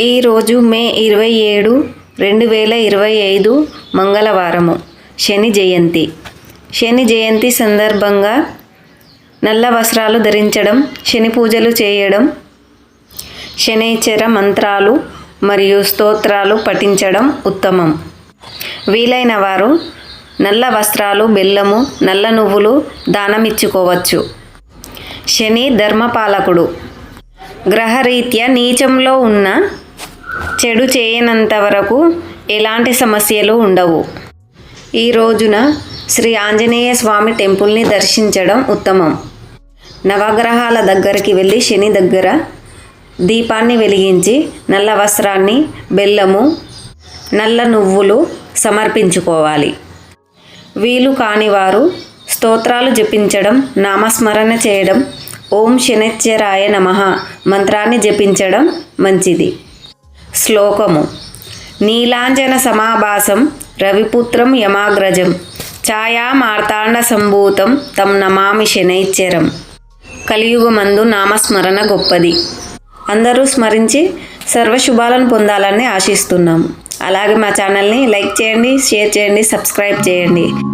ఈరోజు మే ఇరవై ఏడు రెండు వేల ఇరవై ఐదు మంగళవారము. శని జయంతి. శని జయంతి సందర్భంగా నల్ల వస్త్రాలు ధరించడం శని పూజలు చేయడం శనిచర మంత్రాలు మరియు స్తోత్రాలు పఠించడం ఉత్తమం. వీలైన వారు నల్ల వస్త్రాలు బెల్లము నల్ల నువ్వులు దానమిచ్చుకోవచ్చు. శని ధర్మపాలకుడు. గ్రహరీత్యా నీచంలో ఉన్న చెడు చేయనంత వరకు ఎలాంటి సమస్యలు ఉండవు. ఈ రోజున శ్రీ ఆంజనేయ స్వామి టెంపుల్ని దర్శించడం ఉత్తమం. నవగ్రహాల దగ్గరికి వెళ్ళి శని దగ్గర దీపాన్ని వెలిగించి నల్ల వస్త్రాన్ని బెల్లము నల్ల నువ్వులు సమర్పించుకోవాలి. వీలు కాని వారు స్తోత్రాలు జపించడం నామస్మరణ చేయడం ఓం శనిశ్చరాయ నమ మంత్రాన్ని జపించడం మంచిది. శ్లోకము. నీలాంజన సమాభాసం రవిపుత్రం యమాగ్రజం ఛాయామార్తాండ సంభూతం తం నమామి శనైశ్చరం కలియుగమందు నామస్మరణ గొప్పది. అందరూ స్మరించి సర్వశుభాలను పొందాలని ఆశిస్తున్నాము. అలాగే మా ఛానల్ని లైక్ చేయండి షేర్ చేయండి సబ్స్క్రైబ్ చేయండి.